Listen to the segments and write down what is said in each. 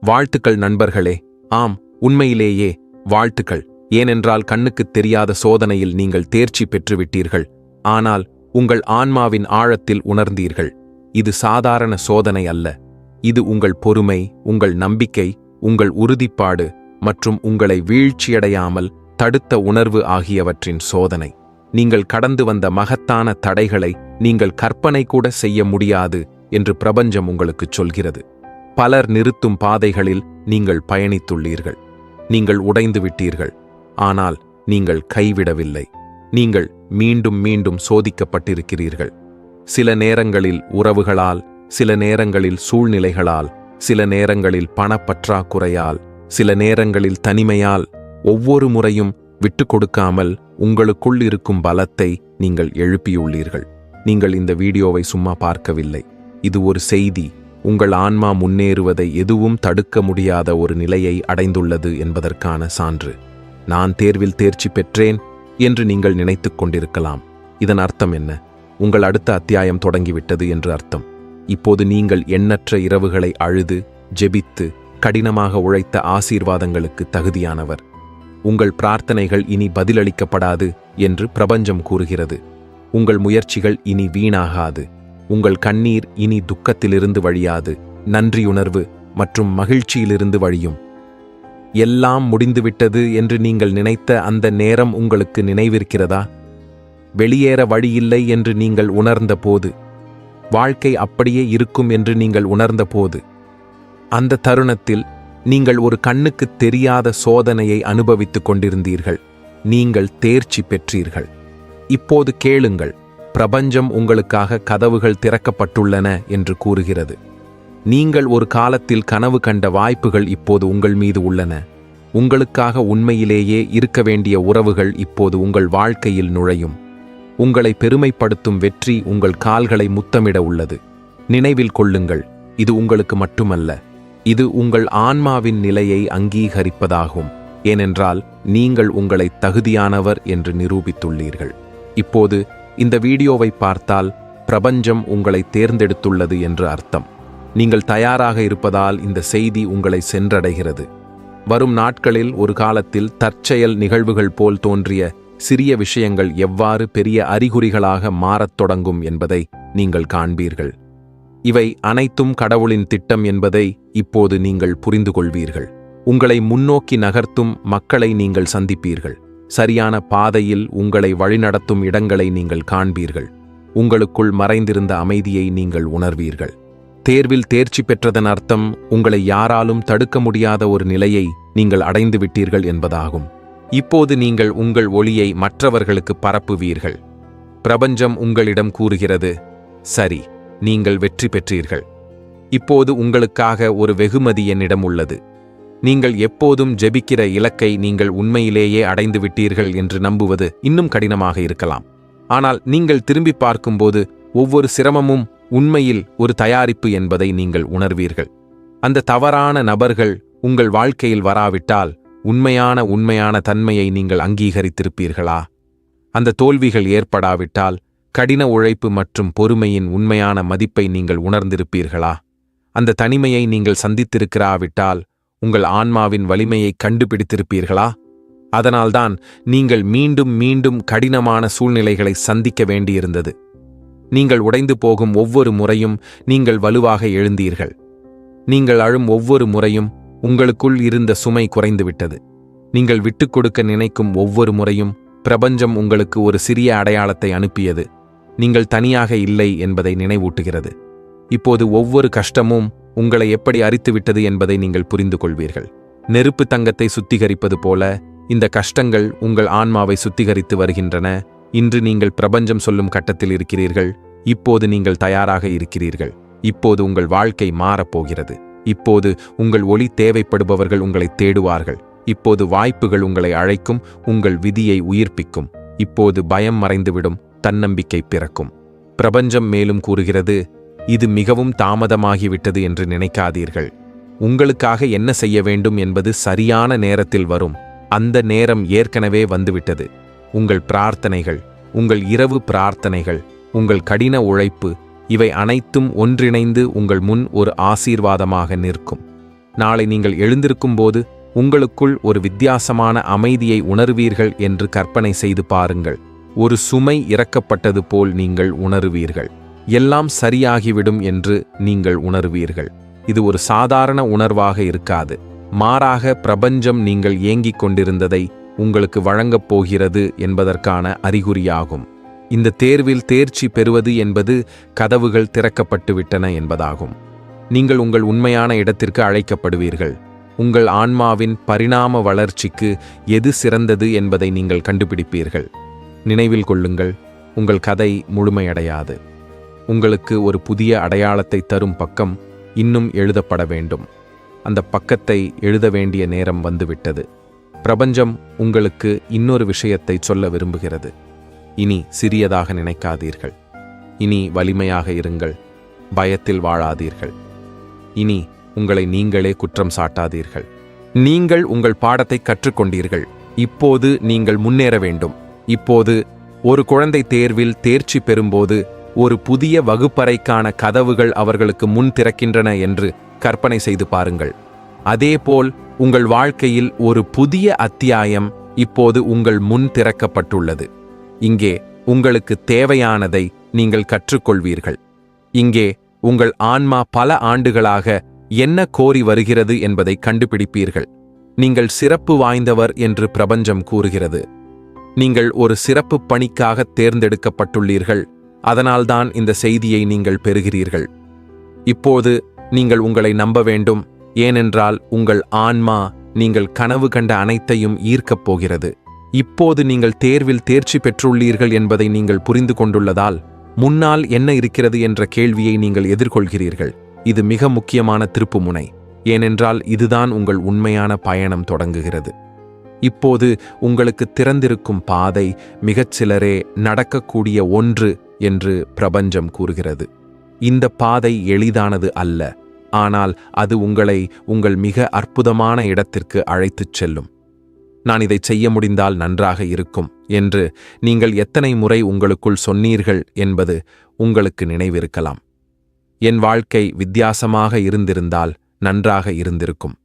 வாழ்த்துக்கள் நண்பர்களே. ஆம் உண்மையிலேயே வாழ்த்துக்கள். ஏனென்றால் கண்ணுக்குத் தெரியாத சோதனையில் நீங்கள் தேர்ச்சி பெற்றுவிட்டீர்கள். ஆனால் உங்கள் ஆன்மாவின் ஆழத்தில் உணர்ந்தீர்கள். இது சாதாரண சோதனை அல்ல. இது உங்கள் பொறுமை உங்கள் நம்பிக்கை உங்கள் உறுதிப்பாடு மற்றும் உங்களை வீழ்ச்சியடையாமல் தடுத்த உணர்வு ஆகியவற்றின் சோதனை. நீங்கள் கடந்து வந்த மகத்தான தடைகளை நீங்கள் கற்பனை கூட செய்ய முடியாது என்று பிரபஞ்சம் உங்களுக்குச் சொல்கிறது. பலர் நிறுத்தும் பாதைகளில் நீங்கள் பயணித்துள்ளீர்கள். நீங்கள் உடைந்து விட்டீர்கள் ஆனால் நீங்கள் கைவிடவில்லை. நீங்கள் மீண்டும் மீண்டும் சோதிக்கப்பட்டிருக்கிறீர்கள். சில நேரங்களில் உறவுகளால் சில நேரங்களில் சூழ்நிலைகளால் சில நேரங்களில் பணப்பற்றாக்குறையால் சில நேரங்களில் தனிமையால் ஒவ்வொரு முறையும் விட்டு கொடுக்காமல் உங்களுக்குள் இருக்கும் பலத்தை நீங்கள் எழுப்பியுள்ளீர்கள். நீங்கள் இந்த வீடியோவை சும்மா பார்க்கவில்லை. இது ஒரு செய்தி. உங்கள் ஆன்மா முன்னேறுவதை எதுவும் தடுக்க முடியாத ஒரு நிலையை அடைந்துள்ளது என்பதற்கான சான்று. நான் தேர்வில் தேர்ச்சி பெற்றேன் என்று நீங்கள் நினைத்துக் கொண்டிருக்கலாம். இதன் அர்த்தம் என்ன? உங்கள் அடுத்த அத்தியாயம் தொடங்கிவிட்டது என்று அர்த்தம். இப்போது நீங்கள் எண்ணற்ற இரவுகளை அழுது ஜெபித்து கடினமாக உழைத்த ஆசீர்வாதங்களுக்கு தகுதியானவர். உங்கள் பிரார்த்தனைகள் இனி பதிலளிக்கப்படாது என்று பிரபஞ்சம் கூறுகிறது. உங்கள் முயற்சிகள் இனி வீணாகாது. உங்கள் கண்ணீர் இனி துக்கத்திலிருந்து வழியாது. நன்றியுணர்வு மற்றும் மகிழ்ச்சியிலிருந்து வழியும். எல்லாம் முடிந்துவிட்டது என்று நீங்கள் நினைத்த அந்த நேரம் உங்களுக்கு நினைவிருக்கிறதா? வெளியேற வழியில்லை என்று நீங்கள் உணர்ந்த போது வாழ்க்கை அப்படியே இருக்கும் என்று நீங்கள் உணர்ந்த போது அந்த தருணத்தில் நீங்கள் ஒரு கண்ணுக்குத் தெரியாத சோதனையை அனுபவித்துக் கொண்டிருந்தீர்கள். நீங்கள் தேர்ச்சி பெற்றீர்கள். இப்போது கேளுங்கள். பிரபஞ்சம் உங்களுக்காக கதவுகள் திறக்கப்பட்டுள்ளன என்று கூறுகிறது. நீங்கள் ஒரு காலத்தில் கனவு கண்ட வாய்ப்புகள் இப்போது உங்கள் மீது உள்ளன. உங்களுக்காக உண்மையிலேயே இருக்க வேண்டிய உறவுகள் இப்போது உங்கள் வாழ்க்கையில் நுழையும். உங்களை பெருமைப்படுத்தும் வெற்றி உங்கள் கால்களை முத்தமிட உள்ளது. நினைவில் கொள்ளுங்கள் இது உங்களுக்கு மட்டுமல்ல இது உங்கள் ஆன்மாவின் நிலையை அங்கீகரிப்பதாகும். ஏனென்றால் நீங்கள் உங்களை தகுதியானவர் என்று நிரூபித்துள்ளீர்கள். இப்போது இந்த வீடியோவை பார்த்தால் பிரபஞ்சம் உங்களை தேர்ந்தெடுத்துள்ளது என்று அர்த்தம். நீங்கள் தயாராக இருப்பதால் இந்த செய்தி உங்களை சென்றடைகிறது. வரும் நாட்களில் ஒரு காலத்தில் தற்செயல் நிகழ்வுகள் போல் தோன்றிய சிறிய விஷயங்கள் எவ்வாறு பெரிய அறிகுறிகளாக மாறத் தொடங்கும் என்பதை நீங்கள் காண்பீர்கள். இவை அனைத்தும் கடவுளின் திட்டம் என்பதை இப்போது நீங்கள் புரிந்து கொள்வீர்கள் உங்களை முன்னோக்கி நகர்த்தும் மக்களை நீங்கள் சந்திப்பீர்கள். சரியான பாதையில் உங்களை வழிநடத்தும் இடங்களை நீங்கள் காண்பீர்கள். உங்களுக்குள் மறைந்திருந்த அமைதியை நீங்கள் உணர்வீர்கள். தேர்வில் தேர்ச்சி பெற்றதன் அர்த்தம் உங்களை யாராலும் தடுக்க முடியாத ஒரு நிலையை நீங்கள் அடைந்து விட்டீர்கள் என்பதாகும். இப்போது நீங்கள் உங்கள் ஒளியை மற்றவர்களுக்கு பரப்புவீர்கள். பிரபஞ்சம் உங்களிடம் கூறுகிறது சரி நீங்கள் வெற்றி பெற்றீர்கள். இப்போது உங்களுக்காக ஒரு வெகுமதி என்னிடம் உள்ளது. நீங்கள் எப்போதும் ஜெபிக்கிற இலக்கை நீங்கள் உண்மையிலேயே அடைந்து விட்டீர்கள் என்று நம்புவது இன்னும் கடினமாக இருக்கலாம். ஆனால் நீங்கள் திரும்பி பார்க்கும்போது ஒவ்வொரு சிரமமும் உண்மையில் ஒரு தயாரிப்பு என்பதை நீங்கள் உணர்வீர்கள். அந்த தவறான நபர்கள் உங்கள் வாழ்க்கையில் வராவிட்டால் உண்மையான உண்மையான தன்மையை நீங்கள் அங்கீகரித்திருப்பீர்களா? அந்த தோல்விகள் ஏற்படாவிட்டால் கடின உழைப்பு மற்றும் பொறுமையின் உண்மையான மதிப்பை நீங்கள் உணர்ந்திருப்பீர்களா? அந்த தனிமையை நீங்கள் சந்தித்திருக்கிறாவிட்டால் உங்கள் ஆன்மாவின் வலிமையை கண்டுபிடித்திருப்பீர்களா? அதனால்தான் நீங்கள் மீண்டும் மீண்டும் கடினமான சூழ்நிலைகளை சந்திக்க வேண்டியிருந்தது. நீங்கள் உடைந்து போகும் ஒவ்வொரு முறையும் நீங்கள் வலுவாக எழுந்தீர்கள். நீங்கள் அழும் ஒவ்வொரு முறையும் உங்களுக்குள் இருந்த சுமை குறைந்துவிட்டது. நீங்கள் விட்டுக் கொடுக்க நினைக்கும் ஒவ்வொரு முறையும் பிரபஞ்சம் உங்களுக்கு ஒரு சிறிய அடையாளத்தை அனுப்பியது. நீங்கள் தனியாக இல்லை என்பதை நினைவூட்டுகிறது. இப்போது ஒவ்வொரு கஷ்டமும் உங்களை எப்படி அரித்துவிட்டது என்பதை நீங்கள் புரிந்து கொள்வீர்கள் நெருப்பு தங்கத்தை சுத்திகரிப்பது போல இந்த கஷ்டங்கள் உங்கள் ஆன்மாவை சுத்திகரித்து வருகின்றன. இன்று நீங்கள் பிரபஞ்சம் சொல்லும் கட்டத்தில் இருக்கிறீர்கள். இப்போது நீங்கள் தயாராக இருக்கிறீர்கள். இப்போது உங்கள் வாழ்க்கை மாறப்போகிறது இப்போது உங்கள் ஒளி தேவைப்படுபவர்கள் உங்களை தேடுவார்கள். இப்போது வாய்ப்புகள் உங்களை அழைக்கும் உங்கள் விதியை உயிர்ப்பிக்கும். இப்போது பயம் மறைந்துவிடும் தன்னம்பிக்கை பிறக்கும். பிரபஞ்சம் மேலும் கூறுகிறது இது மிகவும் தாமதமாகிவிட்டது என்று நினைக்காதீர்கள். உங்களுக்காக என்ன செய்ய வேண்டும் என்பது சரியான நேரத்தில் வரும். அந்த நேரம் ஏற்கனவே வந்துவிட்டது. உங்கள் பிரார்த்தனைகள் உங்கள் இரவு பிரார்த்தனைகள் உங்கள் கடின உழைப்பு இவை அனைத்தும் ஒன்றிணைந்து உங்கள் முன் ஒரு ஆசீர்வாதமாக நிற்கும். நாளை நீங்கள் எழுந்திருக்கும்போது உங்களுக்குள் ஒரு வித்தியாசமான அமைதியை உணர்வீர்கள் என்று கற்பனை செய்து பாருங்கள். ஒரு சுமை இறக்கப்பட்டது போல் நீங்கள் உணருவீர்கள். எல்லாம் சரியாகிவிடும் என்று நீங்கள் உணருவீர்கள். இது ஒரு சாதாரண உணர்வாக இருக்காது. மாறாக பிரபஞ்சம் நீங்கள் ஏங்கிக் கொண்டிருந்ததை உங்களுக்கு வழங்கப் போகிறது என்பதற்கான அறிகுறியாகும். இந்த தேர்வில் தேர்ச்சி பெறுவது என்பது கதவுகள் திறக்கப்பட்டுவிட்டன என்பதாகும். நீங்கள் உங்கள் உண்மையான இடத்திற்கு அழைக்கப்படுவீர்கள். உங்கள் ஆன்மாவின் பரிணாம வளர்ச்சிக்கு எது சிறந்தது என்பதை நீங்கள் கண்டுபிடிப்பீர்கள். நினைவில் கொள்ளுங்கள் உங்கள் கதை முழுமையடையாது. உங்களுக்கு ஒரு புதிய அடையாளத்தை தரும் பக்கம் இன்னும் எழுதப்பட வேண்டும். அந்த பக்கத்தை எழுத வேண்டிய நேரம் வந்துவிட்டது. பிரபஞ்சம் உங்களுக்கு இன்னொரு விஷயத்தை சொல்ல விரும்புகிறது. இனி சிறியதாக நினைக்காதீர்கள். இனி வலிமையாக இருங்கள். பயத்தில் வாழாதீர்கள். இனி உங்களை நீங்களே குற்றம் சாட்டாதீர்கள். நீங்கள் உங்கள் பாடத்தை கற்றுக்கொண்டீர்கள். இப்போது நீங்கள் முன்னேற வேண்டும். இப்போது ஒரு குழந்தை தேர்வில் தேர்ச்சி பெறும்போது ஒரு புதிய வகுப்பறைக்கான கதவுகள் அவர்களுக்கு முன் திறக்கின்றன என்று கற்பனை செய்து பாருங்கள். அதேபோல் உங்கள் வாழ்க்கையில் ஒரு புதிய அத்தியாயம் இப்போது உங்கள் முன் திறக்கப்பட்டுள்ளது. இங்கே உங்களுக்கு தேவையானதை நீங்கள் கற்றுக்கொள்வீர்கள். இங்கே உங்கள் ஆன்மா பல ஆண்டுகளாக என்ன கோரி வருகிறது என்பதை கண்டுபிடிப்பீர்கள். நீங்கள் சிறப்பு வாய்ந்தவர் என்று பிரபஞ்சம் கூறுகிறது. நீங்கள் ஒரு சிறப்பு பணிக்காக தேர்ந்தெடுக்கப்பட்டுள்ளீர்கள். அதனால்தான் இந்த செய்தியை நீங்கள் பெறுகிறீர்கள். இப்போது நீங்கள் உங்களை நம்ப வேண்டும் ஏனென்றால் உங்கள் ஆன்மா நீங்கள் கனவு கண்ட அனைத்தையும் ஈர்க்கப் போகிறது. இப்போது நீங்கள் தேர்வில் தேர்ச்சி பெற்றுள்ளீர்கள் என்பதை நீங்கள் புரிந்து கொண்டுள்ளதால் முன்னால் என்ன இருக்கிறது என்ற கேள்வியை நீங்கள் எதிர்கொள்கிறீர்கள். இது மிக முக்கியமான திருப்புமுனை ஏனென்றால் இதுதான் உங்கள் உண்மையான பயணம் தொடங்குகிறது. இப்போது உங்களுக்கு திறந்திருக்கும் பாதை மிகச் சிலரே நடக்கக்கூடிய ஒன்று என்று பிரபஞ்சம் கூறுகிறது. இந்த பாதை எளிதானது அல்ல. ஆனால் அது உங்களை உங்கள் மிக அற்புதமான இடத்திற்கு அழைத்துச் செல்லும். நான் இதை செய்ய முடிந்தால் நன்றாக இருக்கும் என்று நீங்கள் எத்தனை முறை உங்களுக்குள் சொன்னீர்கள் என்பது உங்களுக்கு நினைவிருக்கலாம். என் வாழ்க்கை வித்தியாசமாக இருந்திருந்தால் நன்றாக இருந்திருக்கும்.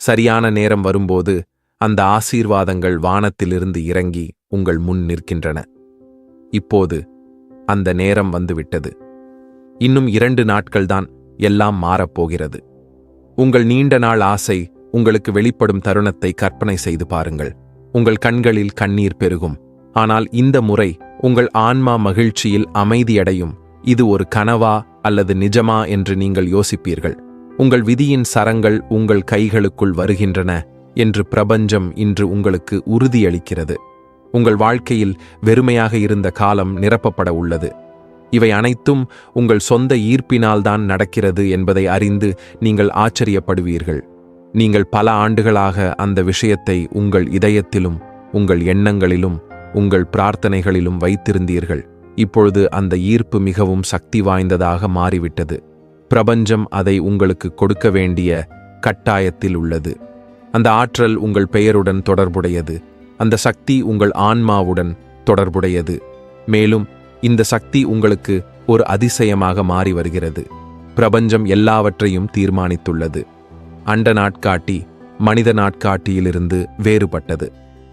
சரியான நேரம் வரும்போது அந்த ஆசீர்வாதங்கள் வானத்திலிருந்து இறங்கி உங்கள் முன் நிற்கின்றன. இப்போது அந்த நேரம் வந்துவிட்டது. இன்னும் இரண்டு நாட்கள்தான் எல்லாம் மாறப்போகிறது. உங்கள் நீண்ட நாள் ஆசை உங்களுக்கு வெளிப்படும் தருணத்தை கற்பனை செய்து பாருங்கள். உங்கள் கண்களில் கண்ணீர் பெருகும். ஆனால் இந்த முறை உங்கள் ஆன்மா மகிழ்ச்சியில் அமைதியடையும். இது ஒரு கனவா அல்லது நிஜமா என்று நீங்கள் யோசிப்பீர்கள். உங்கள் விதியின் சரங்கள் உங்கள் கைகளுக்குள் வருகின்றன என்று பிரபஞ்சம் இன்று உங்களுக்கு உறுதியளிக்கிறது. உங்கள் வாழ்க்கையில் வெறுமையாக இருந்த காலம் நிரப்பப்பட உள்ளது. இவை அனைத்தும் உங்கள் சொந்த ஈர்ப்பினால்தான் நடக்கிறது என்பதை அறிந்து நீங்கள் ஆச்சரியப்படுவீர்கள். நீங்கள் பல ஆண்டுகளாக அந்த விஷயத்தை உங்கள் இதயத்திலும் உங்கள் எண்ணங்களிலும் உங்கள் பிரார்த்தனைகளிலும் வைத்திருந்தீர்கள். இப்பொழுது அந்த ஈர்ப்பு மிகவும் சக்தி வாய்ந்ததாக மாறிவிட்டது. பிரபஞ்சம் அதை உங்களுக்கு கொடுக்க வேண்டிய கட்டாயத்தில் உள்ளது. அந்த ஆற்றல் உங்கள் பெயருடன் தொடர்புடையது. அந்த சக்தி உங்கள் ஆன்மாவுடன் தொடர்புடையது. மேலும் இந்த சக்தி உங்களுக்கு ஒரு அதிசயமாக மாறி வருகிறது. பிரபஞ்சம் எல்லாவற்றையும் தீர்மானித்துள்ளது. அண்ட நாட்காட்டி மனித நாட்காட்டியிலிருந்து வேறுபட்டது.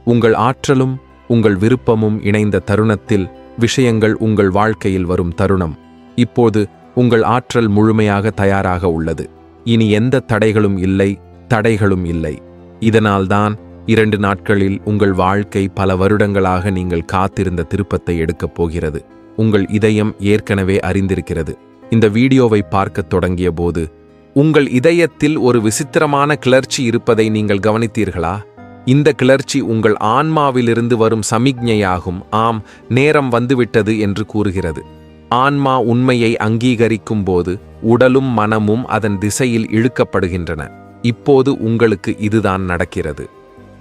உங்கள் ஆற்றலும் உங்கள் விருப்பமும் இணைந்த தருணத்தில் விஷயங்கள் உங்கள் வாழ்க்கையில் வரும் தருணம். இப்போது உங்கள் ஆற்றல் முழுமையாக தயாராக உள்ளது. இனி எந்த தடைகளும் இல்லை தடைகளும் இல்லை. இதனால்தான் இரண்டு நாட்களில் உங்கள் வாழ்க்கை பல வருடங்களாக நீங்கள் காத்திருந்த திருப்பத்தை எடுக்கப் போகிறது. உங்கள் இதயம் ஏற்கனவே அறிந்திருக்கிறது. இந்த வீடியோவை பார்க்கத் தொடங்கிய போது உங்கள் இதயத்தில் ஒரு விசித்திரமான கிளர்ச்சி இருப்பதை நீங்கள் கவனித்தீர்களா? இந்த கிளர்ச்சி உங்கள் ஆன்மாவிலிருந்து வரும் சமிக்ஞையாகும். ஆம் நேரம் வந்துவிட்டது என்று கூறுகிறது. ஆன்மா உண்மையை அங்கீகரிக்கும் போது உடலும் மனமும் அதன் திசையில் இழுக்கப்படுகின்றன. இப்போது உங்களுக்கு இதுதான் நடக்கிறது.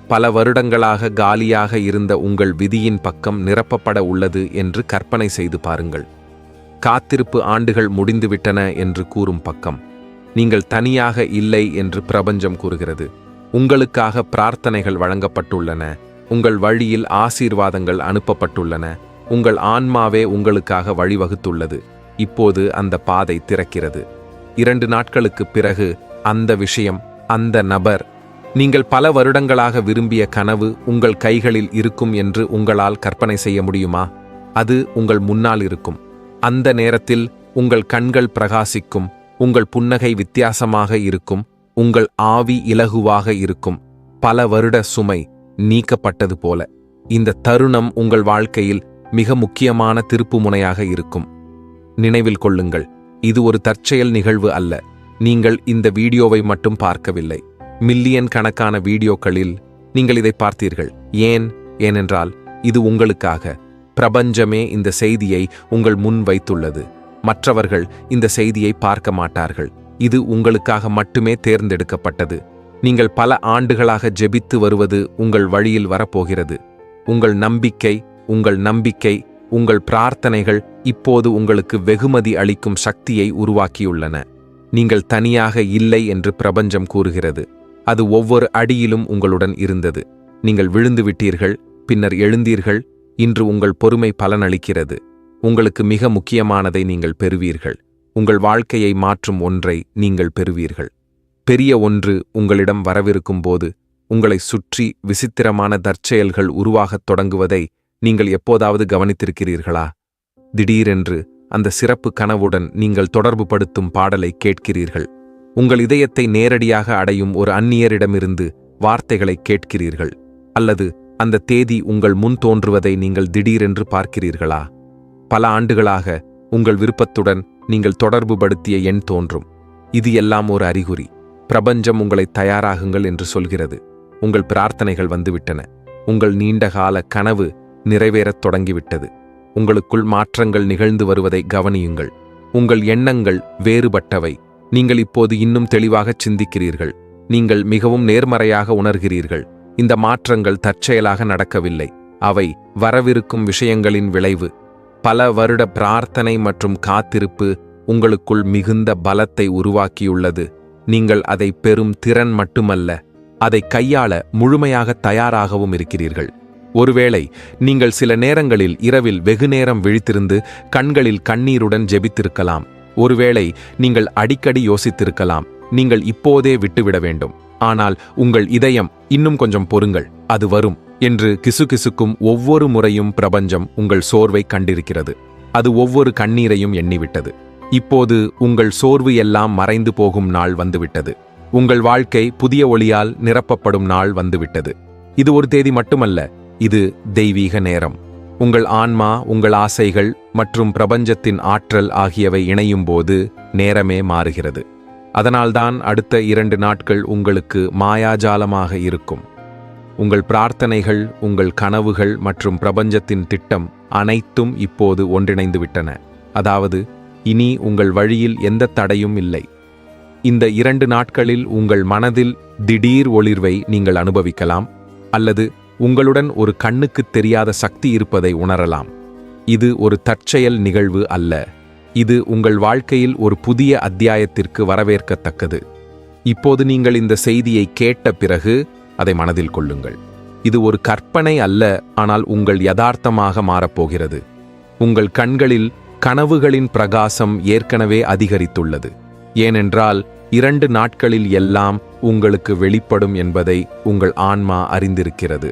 பல வருடங்களாக காலியாக இருந்த உங்கள் விதியின் பக்கம் நிரப்பப்பட உள்ளது என்று கற்பனை செய்து பாருங்கள். காத்திருப்பு ஆண்டுகள் முடிந்துவிட்டன என்று கூறும் பக்கம். நீங்கள் தனியாக இல்லை என்று பிரபஞ்சம் கூறுகிறது. உங்களுக்காக பிரார்த்தனைகள் வழங்கப்பட்டுள்ளன. உங்கள் வழியில் ஆசீர்வாதங்கள் அனுப்பப்பட்டுள்ளன. உங்கள் ஆன்மாவே உங்களுக்காக வழிவகுத்துள்ளது. இப்போது அந்த பாதை திறக்கிறது. இரண்டு நாட்களுக்குப் பிறகு அந்த விஷயம் அந்த நபர் நீங்கள் பல வருடங்களாக விரும்பிய கனவு உங்கள் கைகளில் இருக்கும் என்று உங்களால் கற்பனை செய்ய முடியுமா? அது உங்கள் முன்னால் இருக்கும். அந்த நேரத்தில் உங்கள் கண்கள் பிரகாசிக்கும் உங்கள் புன்னகை வித்தியாசமாக இருக்கும் உங்கள் ஆவி இலகுவாக இருக்கும். பல வருட சுமை நீக்கப்பட்டது போல. இந்த தருணம் உங்கள் வாழ்க்கையில் மிக முக்கியமான திருப்புமுனையாக இருக்கும். நினைவில் கொள்ளுங்கள் இது ஒரு தற்செயல் நிகழ்வு அல்ல. நீங்கள் இந்த வீடியோவை மட்டும் பார்க்கவில்லை. மில்லியன் கணக்கான வீடியோக்களில் நீங்கள் இதை பார்த்தீர்கள். ஏன்? ஏனென்றால் இது உங்களுக்காக. பிரபஞ்சமே இந்த செய்தியை உங்கள் முன் வைத்துள்ளது. மற்றவர்கள் இந்த செய்தியை பார்க்க மாட்டார்கள். இது உங்களுக்காக மட்டுமே தேர்ந்தெடுக்கப்பட்டது. நீங்கள் பல ஆண்டுகளாக ஜெபித்து வருவது உங்கள் வழியில் வரப்போகிறது. உங்கள் நம்பிக்கை உங்கள் நம்பிக்கை உங்கள் பிரார்த்தனைகள் இப்போது உங்களுக்கு வெகுமதி அளிக்கும் சக்தியை உருவாக்கியுள்ளன. நீங்கள் தனியாக இல்லை என்று பிரபஞ்சம் கூறுகிறது. அது ஒவ்வொரு அடியிலும் உங்களுடன் இருந்தது. நீங்கள் விழுந்து விட்டீர்கள் பின்னர் எழுந்தீர்கள் இன்று உங்கள் பொறுமை பலனளிக்கிறது. உங்களுக்கு மிக முக்கியமானதை நீங்கள் பெறுவீர்கள். உங்கள் வாழ்க்கையை மாற்றும் ஒன்றை நீங்கள் பெறுவீர்கள். பெரிய ஒன்று உங்களிடம் வரவிருக்கும் போது உங்களை சுற்றி விசித்திரமான தற்செயல்கள் உருவாகத் தொடங்குவதை நீங்கள் எப்போதாவது கவனித்திருக்கிறீர்களா? திடீரென்று அந்த சிறப்பு கனவுடன் நீங்கள் தொடர்புபடுத்தும் பாடலை கேட்கிறீர்கள். உங்கள் இதயத்தை நேரடியாக அடையும் ஒரு அந்நியரிடமிருந்து வார்த்தைகளை கேட்கிறீர்கள் அல்லது அந்த தேதி உங்கள் முன் தோன்றுவதை நீங்கள் திடீரென்று பார்க்கிறீர்களா? பல ஆண்டுகளாக உங்கள் விருப்பத்துடன் நீங்கள் தொடர்புபடுத்திய எண் தோன்றும். இது எல்லாம் ஒரு அறிகுறி. பிரபஞ்சம் உங்களை தயாராகுங்கள் என்று சொல்கிறது. உங்கள் பிரார்த்தனைகள் வந்துவிட்டன. உங்கள் நீண்டகால கனவு நிறைவேறத் தொடங்கிவிட்டது. உங்களுக்குள் மாற்றங்கள் நிகழ்ந்து வருவதை கவனியுங்கள். உங்கள் எண்ணங்கள் வேறுபட்டவை. நீங்கள் இப்போது இன்னும் தெளிவாகச் சிந்திக்கிறீர்கள். நீங்கள் மிகவும் நேர்மறையாக உணர்கிறீர்கள். இந்த மாற்றங்கள் தற்செயலாக நடக்கவில்லை. அவை வரவிருக்கும் விஷயங்களின் விளைவு. பல வருட பிரார்த்தனை மற்றும் காத்திருப்பு உங்களுக்குள் மிகுந்த பலத்தை உருவாக்கியுள்ளது. நீங்கள் அதை பெறும் திறன் மட்டுமல்ல அதை கையாள முழுமையாக தயாராகவும் இருக்கிறீர்கள். ஒருவேளை நீங்கள் சில நேரங்களில் இரவில் வெகுநேரம் விழித்திருந்து கண்களில் கண்ணீருடன் ஜெபித்திருக்கலாம். ஒருவேளை நீங்கள் அடிக்கடி யோசித்திருக்கலாம். நீங்கள் இப்போதே விட்டுவிட வேண்டும். ஆனால் உங்கள் இதயம் இன்னும் கொஞ்சம் பொறுங்கள். அது வரும் என்று கிசுகிசுக்கும் ஒவ்வொரு முறையும் பிரபஞ்சம் உங்கள் சோர்வை கண்டிருக்கிறது. அது ஒவ்வொரு கண்ணீரையும் எண்ணிவிட்டது. இப்போது உங்கள் சோர்வு எல்லாம் மறைந்து போகும் நாள் வந்துவிட்டது. உங்கள் வாழ்க்கை புதிய ஒளியால் நிரப்பப்படும் நாள் வந்துவிட்டது. இது ஒரு தேதி மட்டுமல்ல. இது தெய்வீக நேரம். உங்கள் ஆன்மா உங்கள் ஆசைகள் மற்றும் பிரபஞ்சத்தின் ஆற்றல் ஆகியவை இணையும் போது நேரமே மாறுகிறது. அதனால்தான் அடுத்த இரண்டு நாட்கள் உங்களுக்கு மாயாஜாலமாக இருக்கும். உங்கள் பிரார்த்தனைகள் உங்கள் கனவுகள் மற்றும் பிரபஞ்சத்தின் திட்டம் அனைத்தும் இப்போது ஒன்றிணைந்து விட்டன அதாவது இனி உங்கள் வழியில் எந்த தடையும் இல்லை. இந்த இரண்டு நாட்களில் உங்கள் மனதில் திடீர் ஒளிர்வை நீங்கள் அனுபவிக்கலாம். அல்லது உங்களுடன் ஒரு கண்ணுக்குத் தெரியாத சக்தி இருப்பதை உணரலாம். இது ஒரு தற்செயல் நிகழ்வு அல்ல. இது உங்கள் வாழ்க்கையில் ஒரு புதிய அத்தியாயத்திற்கு வரவேற்கத்தக்கது. இப்போது நீங்கள் இந்த செய்தியை கேட்ட பிறகு அதை மனதில் கொள்ளுங்கள். இது ஒரு கற்பனை அல்ல ஆனால் உங்கள் யதார்த்தமாக மாறப்போகிறது. உங்கள் கண்களில் கனவுகளின் பிரகாசம் ஏற்கனவே அதிகரித்துள்ளது. ஏனென்றால் இரண்டு நாட்களில் எல்லாம் உங்களுக்கு வெளிப்படும் என்பதை உங்கள் ஆன்மா அறிந்திருக்கிறது.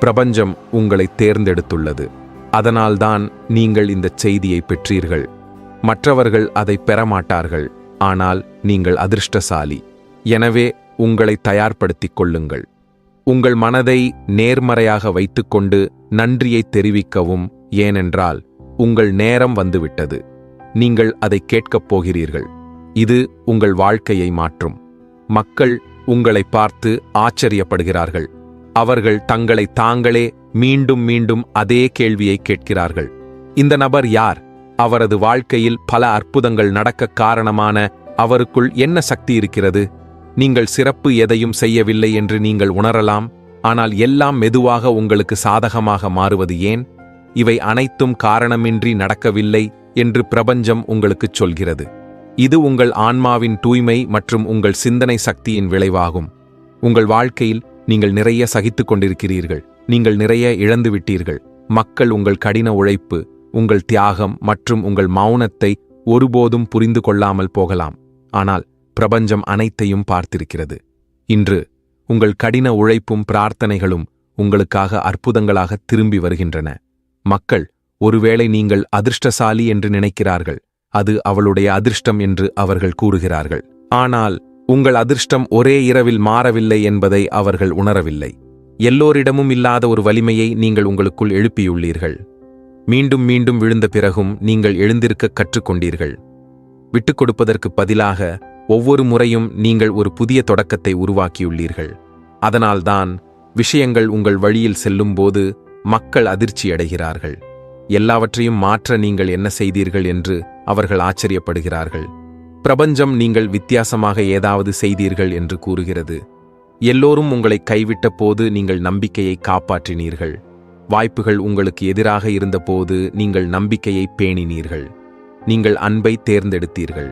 பிரபஞ்சம் உங்களை தேர்ந்தெடுத்துள்ளது. அதனால்தான் நீங்கள் இந்த செய்தியை பெற்றீர்கள். மற்றவர்கள் அதை பெறமாட்டார்கள். ஆனால் நீங்கள் அதிர்ஷ்டசாலி. எனவே உங்களை தயார்படுத்திக் கொள்ளுங்கள். உங்கள் மனதை நேர்மறையாக வைத்துக்கொண்டு நன்றியை தெரிவிக்கவும் ஏனென்றால் உங்கள் நேரம் வந்துவிட்டது. நீங்கள் அதை கேட்கப் போகிறீர்கள். இது உங்கள் வாழ்க்கையை மாற்றும். மக்கள் உங்களை பார்த்து ஆச்சரியப்படுகிறார்கள். அவர்கள் தங்களை தாங்களே மீண்டும் மீண்டும் அதே கேள்வியை கேட்கிறார்கள். இந்த நபர் யார்? அவரது வாழ்க்கையில் பல அற்புதங்கள் நடக்க காரணமான அவருக்குள் என்ன சக்தி இருக்கிறது? நீங்கள் சிறப்பு எதையும் செய்யவில்லை என்று நீங்கள் உணரலாம் ஆனால் எல்லாம் மெதுவாக உங்களுக்கு சாதகமாக மாறுவது ஏன்? இவை அனைத்தும் காரணமின்றி நடக்கவில்லை என்று பிரபஞ்சம் உங்களுக்குச் சொல்கிறது. இது உங்கள் ஆன்மாவின் தூய்மை மற்றும் உங்கள் சிந்தனை சக்தியின் விளைவாகும். உங்கள் வாழ்க்கையில் நீங்கள் நிறைய சகித்துக் கொண்டிருக்கிறீர்கள். நீங்கள் நிறைய இழந்து விட்டீர்கள். மக்கள் உங்கள் கடின உழைப்பு உங்கள் தியாகம் மற்றும் உங்கள் மௌனத்தை ஒருபோதும் புரிந்து கொள்ளாமல் போகலாம். ஆனால் பிரபஞ்சம் அனைத்தையும் பார்த்திருக்கிறது. இன்று உங்கள் கடின உழைப்பும் பிரார்த்தனைகளும் உங்களுக்காக அற்புதங்களாக திரும்பி வருகின்றன. மக்கள் ஒருவேளை நீங்கள் அதிர்ஷ்டசாலி என்று நினைக்கிறார்கள். அது அவளுடைய அதிர்ஷ்டம் என்று அவர்கள் கூறுகிறார்கள். ஆனால் உங்கள் அதிர்ஷ்டம் ஒரே இரவில் மாறவில்லை என்பதை அவர்கள் உணரவில்லை. எல்லோரிடமும் இல்லாத ஒரு வலிமையை நீங்கள் உங்களுக்குள் எழுப்பியுள்ளீர்கள். மீண்டும் மீண்டும் விழுந்த பிறகும் நீங்கள் எழுந்திருக்க கற்றுக்கொண்டீர்கள். விட்டுக் கொடுப்பதற்கு பதிலாக ஒவ்வொரு முறையும் நீங்கள் ஒரு புதிய தொடக்கத்தை உருவாக்கியுள்ளீர்கள். அதனால்தான் விஷயங்கள் உங்கள் வழியில் செல்லும்போது மக்கள் அதிர்ச்சியடைகிறார்கள் எல்லாவற்றையும் மாற்ற நீங்கள் என்ன செய்தீர்கள் என்று அவர்கள் ஆச்சரியப்படுகிறார்கள். பிரபஞ்சம் நீங்கள் வித்தியாசமாக ஏதாவது செய்தீர்கள் என்று கூறுகிறது. எல்லோரும் உங்களை கைவிட்ட போது நீங்கள் நம்பிக்கையை காப்பாற்றினீர்கள். வாய்ப்புகள் உங்களுக்கு எதிராக இருந்தபோது நீங்கள் நம்பிக்கையை பேணினீர்கள். நீங்கள் அன்பை தேர்ந்தெடுத்தீர்கள்.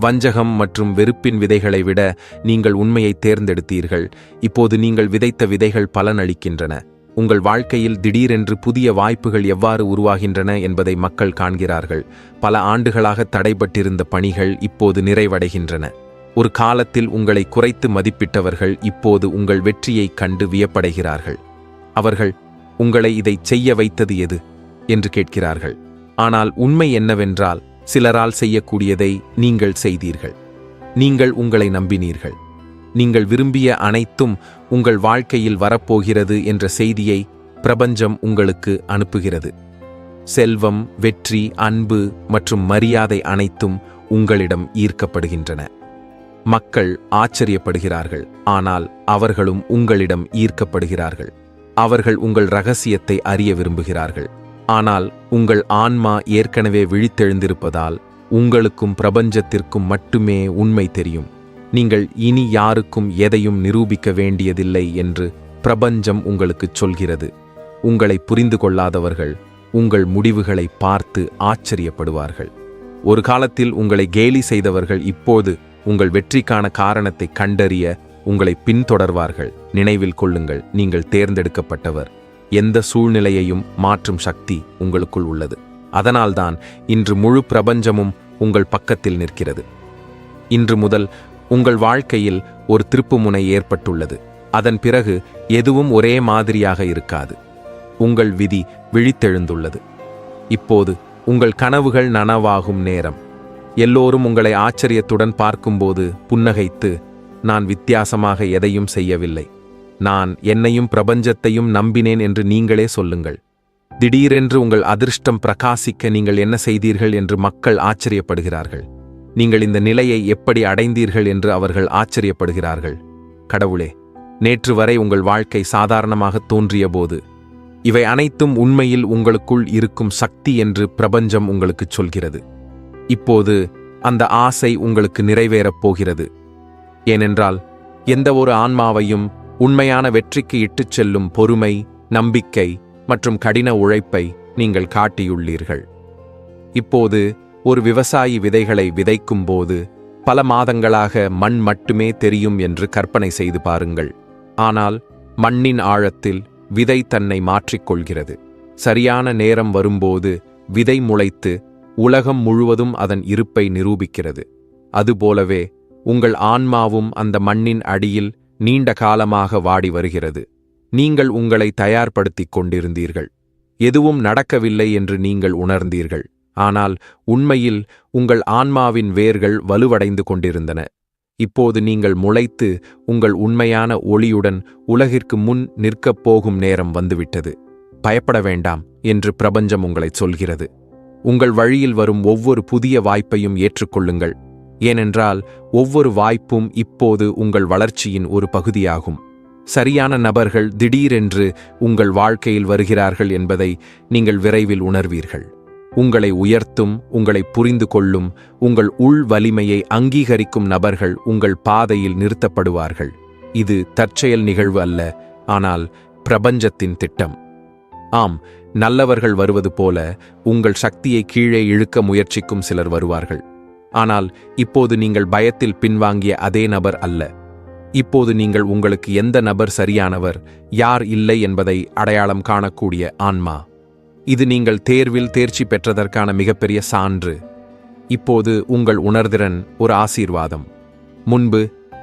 வஞ்சகம் மற்றும் வெறுப்பின் விதைகளை விட நீங்கள் உண்மையை தேர்ந்தெடுத்தீர்கள். இப்போது நீங்கள் விதைத்த விதைகள் பலனளிக்கின்றன. உங்கள் வாழ்க்கையில் திடீரென்று புதிய வாய்ப்புகள் எவ்வாறு உருவாகின்றன என்பதை மக்கள் காண்கிறார்கள். பல ஆண்டுகளாக தடைபட்டிருந்த பணிகள் இப்போது நிறைவடைகின்றன. ஒரு காலத்தில் உங்களை குறைத்து மதிப்பிட்டவர்கள் இப்போது உங்கள் வெற்றியைக் கண்டு வியப்படைகிறார்கள். அவர்கள் உங்களை இதை செய்ய வைத்தது எது? என்று கேட்கிறார்கள். ஆனால் உண்மை என்னவென்றால் சிலரால் செய்யக்கூடியதை நீங்கள் செய்தீர்கள். நீங்கள் உங்களை நம்பினீர்கள். நீங்கள் விரும்பிய அனைத்தும் உங்கள் வாழ்க்கையில் வரப்போகிறது என்ற செய்தியை பிரபஞ்சம் உங்களுக்கு அனுப்புகிறது. செல்வம் வெற்றி அன்பு மற்றும் மரியாதை அனைத்தும் உங்களிடம் ஈர்க்கப்படுகின்றன. மக்கள் ஆச்சரியப்படுகிறார்கள் ஆனால் அவர்களும் உங்களிடம் ஈர்க்கப்படுகிறார்கள். அவர்கள் உங்கள் ரகசியத்தை அறிய விரும்புகிறார்கள். ஆனால் உங்கள் ஆன்மா ஏற்கனவே விழித்தெழுந்திருப்பதால் உங்களுக்கும் பிரபஞ்சத்திற்கும் மட்டுமே உண்மை தெரியும். நீங்கள் இனி யாருக்கும் எதையும் நிரூபிக்க வேண்டியதில்லை என்று பிரபஞ்சம் உங்களுக்குச் சொல்கிறது. உங்களை புரிந்து கொள்ளாதவர்கள் உங்கள் முடிவுகளை பார்த்து ஆச்சரியப்படுவார்கள். ஒரு காலத்தில் உங்களை கேலி செய்தவர்கள் இப்போது உங்கள் வெற்றிக்கான காரணத்தை கண்டறிய உங்களை பின்தொடர்வார்கள். நினைவில் கொள்ளுங்கள் நீங்கள் தேர்ந்தெடுக்கப்பட்டவர். எந்த சூழ்நிலையையும் மாற்றும் சக்தி உங்களுக்குள் உள்ளது. அதனால்தான் இன்று முழு பிரபஞ்சமும் உங்கள் பக்கத்தில் நிற்கிறது. இன்று முதல் உங்கள் வாழ்க்கையில் ஒரு திருப்புமுனை ஏற்பட்டுள்ளது. அதன் பிறகு எதுவும் ஒரே மாதிரியாக இருக்காது. உங்கள் விதி விழித்தெழுந்துள்ளது. இப்போது உங்கள் கனவுகள் நனவாகும் நேரம். எல்லோரும் உங்களை ஆச்சரியத்துடன் பார்க்கும்போது புன்னகைத்து நான் வித்தியாசமாக எதையும் செய்யவில்லை. நான் என்னையும் பிரபஞ்சத்தையும் நம்பினேன் என்று நீங்களே சொல்லுங்கள். திடீரென்று உங்கள் அதிர்ஷ்டம் பிரகாசிக்க நீங்கள் என்ன செய்தீர்கள்? என்று மக்கள் ஆச்சரியப்படுகிறார்கள். நீங்கள் இந்த நிலையை எப்படி அடைந்தீர்கள் என்று அவர்கள் ஆச்சரியப்படுகிறார்கள். கடவுளே நேற்று வரை உங்கள் வாழ்க்கை சாதாரணமாக தோன்றியபோது இவை அனைத்தும் உண்மையில் உங்களுக்குள் இருக்கும் சக்தி என்று பிரபஞ்சம் உங்களுக்குச் சொல்கிறது. இப்போது அந்த ஆசை உங்களுக்கு நிறைவேறப் போகிறது. ஏனென்றால் எந்த ஒரு ஆன்மாவையும் உண்மையான வெற்றிக்கு இட்டுச் செல்லும் பொறுமை நம்பிக்கை மற்றும் கடின உழைப்பை நீங்கள் காட்டியுள்ளீர்கள். இப்போது ஒரு விவசாயி விதைகளை விதைக்கும் போது பல மாதங்களாக மண் மட்டுமே தெரியும் என்று கற்பனை செய்து பாருங்கள். ஆனால் மண்ணின் ஆழத்தில் விதை தன்னை மாற்றிக்கொள்கிறது. சரியான நேரம் வரும்போது விதை முளைத்து உலகம் முழுவதும் அதன் இருப்பை நிரூபிக்கிறது. அதுபோலவே உங்கள் ஆன்மாவும் அந்த மண்ணின் அடியில் நீண்ட காலமாக வாடி வருகிறது. நீங்கள் உங்களை தயார்படுத்திக் கொண்டிருந்தீர்கள். எதுவும் நடக்கவில்லை என்று நீங்கள் உணர்ந்தீர்கள். ஆனால் உண்மையில் உங்கள் ஆன்மாவின் வேர்கள் வலுவடைந்து கொண்டிருந்தன. இப்போது நீங்கள் முளைத்து உங்கள் உண்மையான ஒளியுடன் உலகிற்கு முன் நிற்கப் போகும் நேரம் வந்துவிட்டது. பயப்பட வேண்டாம் என்று பிரபஞ்சம் உங்களைச் சொல்கிறது. உங்கள் வழியில் வரும் ஒவ்வொரு புதிய வாய்ப்பையும் ஏற்றுக்கொள்ளுங்கள். ஏனென்றால் ஒவ்வொரு வாய்ப்பும் இப்போது உங்கள் வளர்ச்சியின் ஒரு பகுதியாகும். சரியான நபர்கள் திடீரென்று உங்கள் வாழ்க்கையில் வருகிறார்கள் என்பதை நீங்கள் விரைவில் உணர்வீர்கள். உங்களை உயர்த்தும் உங்களை புரிந்து கொள்ளும் உங்கள் உள் வலிமையை அங்கீகரிக்கும் நபர்கள் உங்கள் பாதையில் நிறுத்தப்படுவார்கள். இது தற்செயல் நிகழ்வு அல்ல ஆனால் பிரபஞ்சத்தின் திட்டம். ஆம் நல்லவர்கள் வருவது போல உங்கள் சக்தியை கீழே இழுக்க முயற்சிக்கும் சிலர் வருவார்கள். ஆனால் இப்போது நீங்கள் பயத்தில் பின்வாங்கிய அதே நபர் அல்ல. இப்போது நீங்கள் உங்களுக்கு எந்த நபர் சரியானவர் யார் இல்லை என்பதை அடையாளம் காணக்கூடிய ஆன்மா. இது நீங்கள் தேர்வில் தேர்ச்சி பெற்றதற்கான மிகப்பெரிய சான்று. இப்போது உங்கள் உணர்திறன் ஒரு ஆசீர்வாதம். முன்பு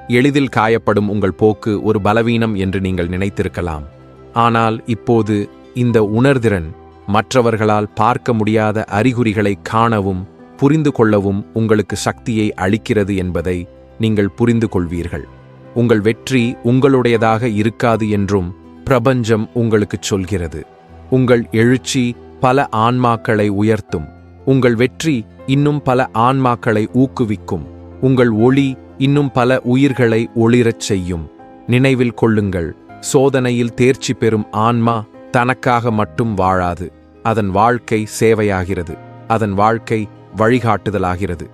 எளிதில் காயப்படும் உங்கள் போக்கு ஒரு பலவீனம் என்று நீங்கள் நினைத்திருக்கலாம். ஆனால் இப்போது இந்த உணர்திறன் மற்றவர்களால் பார்க்க முடியாத அறிகுறிகளை காணவும் புரிந்து கொள்ளவும் உங்களுக்கு சக்தியை அளிக்கிறது என்பதை நீங்கள் புரிந்து கொள்வீர்கள். உங்கள் வெற்றி உங்களுடையதாக இருக்காது என்றும் பிரபஞ்சம் உங்களுக்குச் சொல்கிறது. உங்கள் எழுச்சி பல ஆன்மாக்களை உயர்த்தும். உங்கள் வெற்றி இன்னும் பல ஆன்மாக்களை ஊக்குவிக்கும். உங்கள் ஒளி இன்னும் பல உயிர்களை ஒளிரச் செய்யும். நினைவில் கொள்ளுங்கள் சோதனையில் தேர்ச்சி பெறும் ஆன்மா தனக்காக மட்டும் வாழாது. அதன் வாழ்க்கை சேவையாகிறது. அதன் வாழ்க்கை வழிகாட்டுதலாகிறது.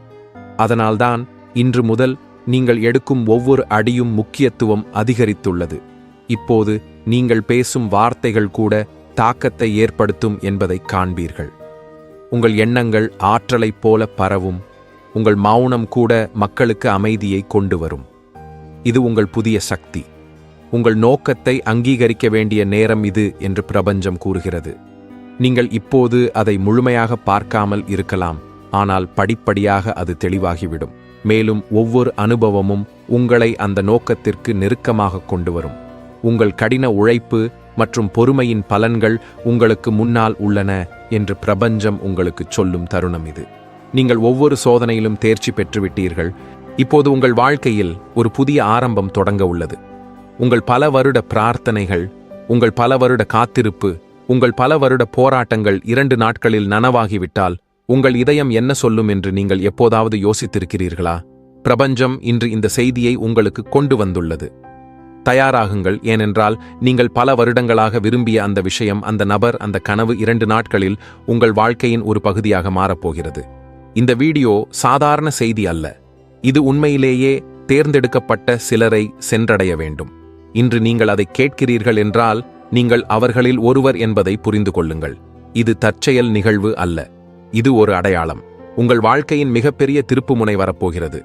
அதனால்தான் இன்று முதல் நீங்கள் எடுக்கும் ஒவ்வொரு அடியும் முக்கியத்துவம் அதிகரித்துள்ளது. இப்போது நீங்கள் பேசும் வார்த்தைகள் கூட தாக்கத்தை ஏற்படுத்தும் என்பதை காண்பீர்கள். உங்கள் எண்ணங்கள் ஆற்றலைப் போல பரவும் உங்கள் மௌனம் கூட மக்களுக்கு அமைதியை கொண்டு வரும் இது உங்கள் புதிய சக்தி. உங்கள் நோக்கத்தை அங்கீகரிக்க வேண்டிய நேரம் இது என்று பிரபஞ்சம் கூறுகிறது. நீங்கள் இப்போது அதை முழுமையாக பார்க்காமல் இருக்கலாம் ஆனால் படிப்படியாக அது தெளிவாகிவிடும். மேலும் ஒவ்வொரு அனுபவமும் உங்களை அந்த நோக்கத்திற்கு நெருக்கமாக கொண்டு வரும். உங்கள் கடின உழைப்பு மற்றும் பொறுமையின் பலன்கள் உங்களுக்கு முன்னால் உள்ளன என்று பிரபஞ்சம் உங்களுக்குச் சொல்லும் தருணம் இது. நீங்கள் ஒவ்வொரு சோதனையிலும் தேர்ச்சி பெற்றுவிட்டீர்கள். இப்போது உங்கள் வாழ்க்கையில் ஒரு புதிய ஆரம்பம் தொடங்க உள்ளது. உங்கள் பல வருட பிரார்த்தனைகள் உங்கள் பல வருட காத்திருப்பு உங்கள் பல வருட போராட்டங்கள் இரண்டு நாட்களில் நனவாகிவிட்டால் உங்கள் இதயம் என்ன சொல்லும் என்று நீங்கள் எப்போதாவது யோசித்திருக்கிறீர்களா? பிரபஞ்சம் இன்று இந்த செய்தியை உங்களுக்கு கொண்டு வந்துள்ளது. தயாராகுங்கள். ஏனென்றால் நீங்கள் பல வருடங்களாக விரும்பிய அந்த விஷயம் அந்த நபர் அந்த கனவு இரண்டு நாட்களில் உங்கள் வாழ்க்கையின் ஒரு பகுதியாக மாறப்போகிறது. இந்த வீடியோ சாதாரண செய்தி அல்ல. இது உண்மையிலேயே தேர்ந்தெடுக்கப்பட்ட சிலரை சென்றடைய வேண்டும். இன்று நீங்கள் அதை கேட்கிறீர்கள் என்றால் நீங்கள் அவர்களில் ஒருவர் என்பதை புரிந்து கொள்ளுங்கள். இது தற்செயல் நிகழ்வு அல்ல. இது ஒரு அடையாளம். உங்கள் வாழ்க்கையின் மிகப்பெரிய திருப்புமுனை வரப்போகிறது.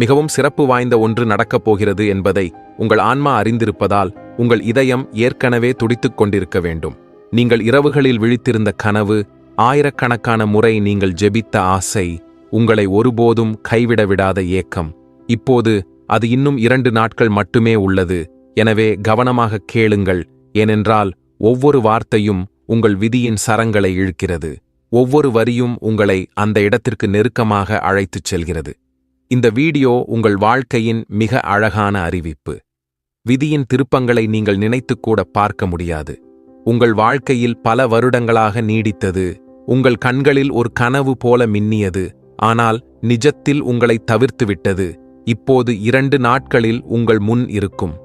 மிகவும் சிறப்பு வாய்ந்த ஒன்று நடக்கப் போகிறது என்பதை உங்கள் ஆன்மா அறிந்திருப்பதால் உங்கள் இதயம் ஏற்கனவே துடித்துக் கொண்டிருக்க வேண்டும். நீங்கள் இரவுகளில் விழித்திருந்த கனவு ஆயிரக்கணக்கான முறை நீங்கள் ஜெபித்த ஆசை உங்களை ஒருபோதும் கைவிட விடாத ஏக்கம். இப்போது அது இன்னும் இரண்டு நாட்கள் மட்டுமே உள்ளது. எனவே கவனமாக கேளுங்கள். ஏனென்றால் ஒவ்வொரு வார்த்தையும் உங்கள் விதியின் சரங்களை இழுக்கிறது. ஒவ்வொரு வரியும் உங்களை அந்த இடத்திற்கு நெருக்கமாக அழைத்துச் செல்கிறது. இந்த வீடியோ உங்கள் வாழ்க்கையின் மிக அழகான அறிவிப்பு. விதியின் திருப்பங்களை நீங்கள் நினைத்துக்கூட பார்க்க முடியாது. உங்கள் வாழ்க்கையில் பல வருடங்களாக நீடித்தது உங்கள் கண்களில் ஒரு கனவு போல மின்னியது ஆனால் நிஜத்தில் உங்களை தவிர்த்துவிட்டது இப்போது இரண்டு நாட்களில் உங்கள் முன் இருக்கும்.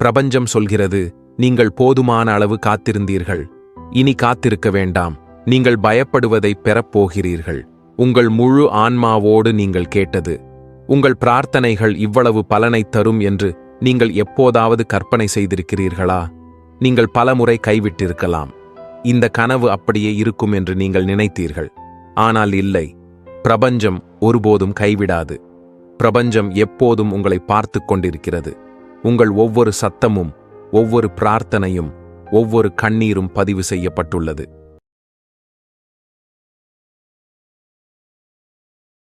பிரபஞ்சம் சொல்கிறது நீங்கள் போதுமான அளவு காத்திருந்தீர்கள். இனி காத்திருக்க வேண்டாம் நீங்கள் பயப்படுவதை பெறப்போகிறீர்கள் உங்கள் முழு ஆன்மாவோடு நீங்கள் கேட்டது உங்கள் பிரார்த்தனைகள் இவ்வளவு பலனை தரும் என்று நீங்கள் எப்போதாவது கற்பனை செய்திருக்கிறீர்களா? நீங்கள் பலமுறை கைவிட்டிருக்கலாம். இந்த கனவு அப்படியே இருக்கும் என்று நீங்கள் நினைத்தீர்கள். ஆனால் இல்லை. பிரபஞ்சம் ஒருபோதும் கைவிடாது. பிரபஞ்சம் எப்போதும் உங்களை பார்த்து கொண்டிருக்கிறது. உங்கள் ஒவ்வொரு சத்தமும் ஒவ்வொரு பிரார்த்தனையும் ஒவ்வொரு கண்ணீரும் பதிவு செய்யப்பட்டுள்ளது.